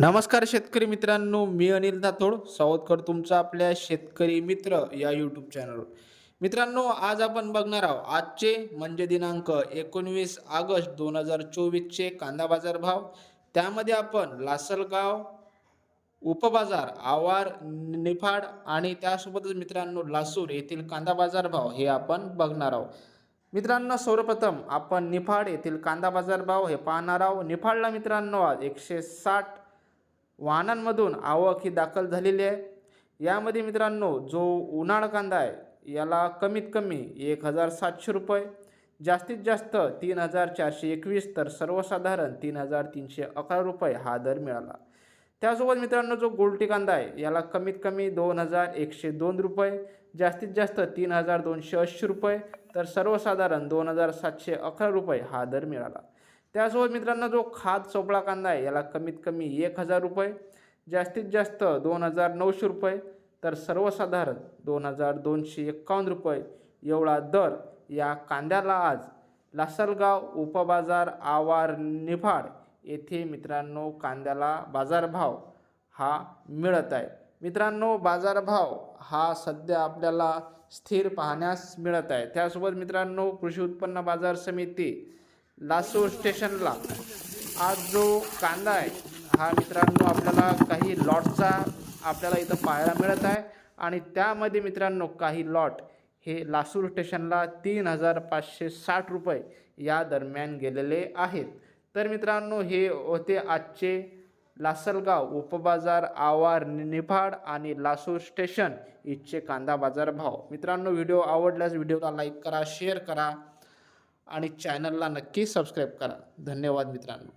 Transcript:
नमस्कार शेतकरी मित्रांनो मी अनिल दातोड स्वागत करतो तुमचं आपल्या शेतकरी मित्र या यूट्यूब चॅनलवर मित्रांनो आज आपण बघणार आहोत आजचे म्हणजे दिनांक एकोणवीस ऑगस्ट दोन हजार चोवीसचे कांदा बाजार भाव. त्यामध्ये आपण लासलगाव उपबाजार आवार निफाड आणि त्यासोबतच मित्रांनो लासूर येथील कांदा बाजार भाव हे आपण बघणार आहोत. मित्रांनो सर्वप्रथम आपण निफाड येथील कांदा बाजार भाव हे पाहणार आहोत. निफाडला मित्रांनो आज एकशे साठ वाहनांमधून आवक ही दाखल झालेली आहे. यामध्ये मित्रांनो जो उन्हाळ कांदा आहे याला कमीत कमी एक हजार सातशे रुपये जास्तीत जास्त तीन हजार चारशे एकवीस तर सर्वसाधारण तीन हजार तीनशे अकरा रुपये हा दर मिळाला. त्यासोबत मित्रांनो जो गोल्टी कांदा आहे याला कमीत कमी दोन हजार एकशे दोन रुपये जास्तीत जास्त तीन हजार दोनशे ऐंशी रुपये तर सर्वसाधारण दोन हजार सातशे अकरा रुपये हा दर मिळाला. त्यासोबत मित्रांनो जो खाद चोपळा कांदा आहे याला कमीत कमी एक हजार रुपये जास्तीत जास्त दोन हजार नऊशे रुपये तर सर्वसाधारण दोन हजार दोनशे एक्कावन्न रुपये एवढा दर या कांद्याला आज लासलगाव उपबाजार आवार निफाड येथे मित्रांनो कांद्याला बाजारभाव हा मिळत आहे. मित्रांनो बाजारभाव हा सध्या आपल्याला स्थिर पाहण्यास मिळत आहे. त्यासोबत मित्रांनो कृषी उत्पन्न बाजार समिती लासूर स्टेशनला. आज जो कांदा आहे हा मित्रांनो आपल्याला काही लॉटचा आपल्याला इथं पाहायला मिळत आहे. आणि त्यामध्ये मित्रांनो काही लॉट हे लासूर स्टेशनला तीन हजार पाचशे साठ रुपये या दरम्यान गेलेले आहेत. तर मित्रांनो हे होते आजचे लासलगाव उपबाजार आवार निफाड आणि लासूर स्टेशन इथचे कांदा बाजार भाव. मित्रांनो व्हिडिओ आवडल्यास व्हिडिओला लाईक करा शेअर करा. आणि चॅनलला नक्की सबस्क्राईब करा. धन्यवाद मित्रांनो.